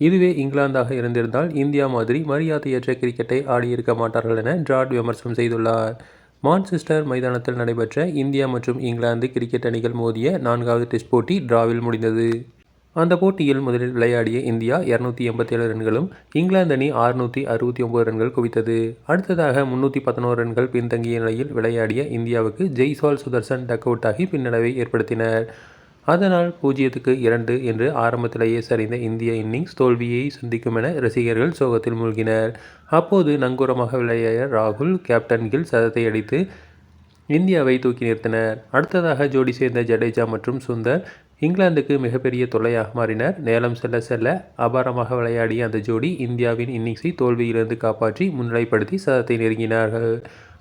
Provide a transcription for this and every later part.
இதுவே இங்கிலாந்தாக இருந்திருந்தால் இந்தியா மாதிரி மரியாதையற்ற கிரிக்கெட்டை ஆடியிருக்க மாட்டார்கள் என ஜார்ட் விமர்சனம் செய்துள்ளார். மான்செஸ்டர் மைதானத்தில் நடைபெற்ற இந்தியா மற்றும் இங்கிலாந்து கிரிக்கெட் அணிகள் மோதிய நான்காவது டெஸ்ட் போட்டி டிராவில் முடிந்தது. அந்த போட்டியில் முதலில் விளையாடிய இந்தியா இருநூற்று எண்பத்தேழு ரன்களும், இங்கிலாந்து அணி அறுநூற்றி அறுபத்தி ஒம்பது ரன்கள் குவித்தது. அடுத்ததாக முன்னூற்றி பதினொரு ரன்கள் பின்தங்கிய நிலையில் விளையாடிய இந்தியாவுக்கு ஜெய்சால் சுதர்சன் டக் அவுட் ஆகி பின்னடைவை ஏற்படுத்தினர். அதனால் பூஜ்ஜியத்துக்கு இரண்டு என்று ஆரம்பத்திலேயே சரிந்த இந்திய இன்னிங்ஸ் தோல்வியை சந்திக்கும் என ரசிகர்கள் சோகத்தில் மூழ்கினர். அப்போது நங்கூரமாக விளையாடிய ராகுல், கேப்டன் கில் சதத்தை அடித்து இந்தியாவை தூக்கி நிறுத்தினர். அடுத்ததாக ஜோடி சேர்ந்த ஜடேஜா மற்றும் சுந்தர் இங்கிலாந்துக்கு மிகப்பெரிய தொல்லையாக மாறினர். நேரம் செல்ல செல்ல அபாரமாக விளையாடிய அந்த ஜோடி இந்தியாவின் இன்னிங்ஸை தோல்வியிலிருந்து காப்பாற்றி முன்னிலைப்படுத்தி சதத்தை நெருங்கினார்கள்.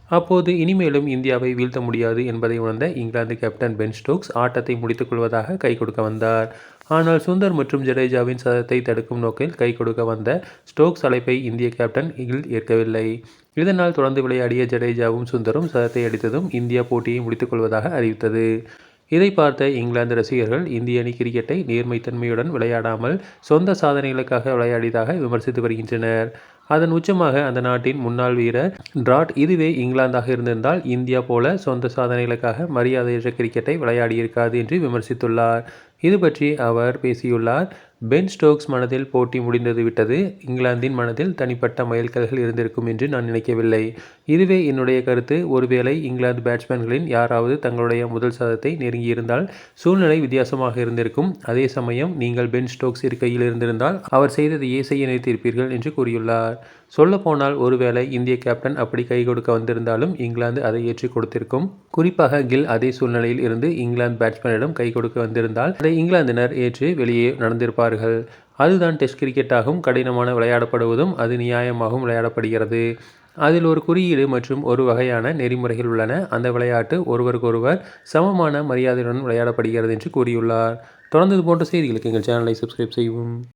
அப்போது இனிமேலும் இந்தியாவை வீழ்த்த முடியாது என்பதை உணர்ந்த இங்கிலாந்து கேப்டன் பென் ஸ்டோக்ஸ் ஆட்டத்தை முடித்துக் கொள்வதாக கைகொடுக்க வந்தார். ஆனால் சுந்தர் மற்றும் ஜடேஜாவின் சதத்தை தடுக்கும் நோக்கில் கை கொடுக்க வந்த ஸ்டோக்ஸ் அழைப்பை இந்திய கேப்டன் இகில் ஏற்கவில்லை. இதனால் தொடர்ந்து விளையாடிய ஜடேஜாவும் சுந்தரும் சதத்தை அடித்ததும் இந்தியா போட்டியை முடித்துக் கொள்வதாக அறிவித்தது. இதை பார்த்த இங்கிலாந்து ரசிகர்கள் இந்திய அணி கிரிக்கெட்டை நேர்மைத்தன்மையுடன் விளையாடாமல் சொந்த சாதனைகளுக்காக விளையாடியதாக விமர்சித்து வருகின்றனர். அதன் உச்சமாக அந்த நாட்டின் முன்னாள் வீரர் டிராட் இதுவே இங்கிலாந்தாக இருந்திருந்தால் இந்தியா போல சொந்த சாதனைகளுக்காக மரியாதையற்ற கிரிக்கெட்டை விளையாடியிருக்காது என்று விமர்சித்துள்ளார். இது பற்றி அவர் பேசியுள்ளார். பென் ஸ்டோக்ஸ் மனதில் போட்டி முடிந்தது விட்டது. இங்கிலாந்தின் மனதில் தனிப்பட்ட மைல்கல்கள் இருந்திருக்கும் என்று நான் நினைக்கவில்லை. இதுவே என்னுடைய கருத்து. ஒருவேளை இங்கிலாந்து பேட்ஸ்மேன்களின் யாராவது தங்களுடைய முதல் சதத்தை நெருங்கியிருந்தால் சூழ்நிலை வித்தியாசமாக இருந்திருக்கும். அதே சமயம் நீங்கள் பென் ஸ்டோக்ஸ் இருக்கையில் இருந்திருந்தால் அவர் செய்ததையே செய்ய நினைத்திருப்பீர்கள் என்று கூறியுள்ளார். சொல்லப்போனால் ஒருவேளை இந்திய கேப்டன் அப்படி கை கொடுக்க வந்திருந்தாலும் இங்கிலாந்து அதை ஏற்றுக் கொடுத்திருக்கும். குறிப்பாக கில் அதே சூழ்நிலையில் இருந்து இங்கிலாந்து பேட்ஸ்மேனிடம் கை கொடுக்க வந்திருந்தால் அதை இங்கிலாந்தினர் ஏற்று வெளியே நடந்திருப்பார் நடந்திருப்பார்கள். அதுதான் டெஸ்ட் கிரிக்கெட்டாகவும் கடினமான விளையாடப்படுவதும் அது நியாயமாகவும் விளையாடப்படுகிறது. அதில் ஒரு குறியீடு மற்றும் ஒரு வகையான நெறிமுறைகள் உள்ளன. அந்த விளையாட்டு ஒருவருக்கொருவர் சமமான மரியாதையுடன் விளையாடப்படுகிறது என்று கூறியுள்ளார். தொடர்ந்து இதுபோன்ற செய்திகளுக்கு எங்கள் சேனலை சப்ஸ்கிரைப் செய்யவும்.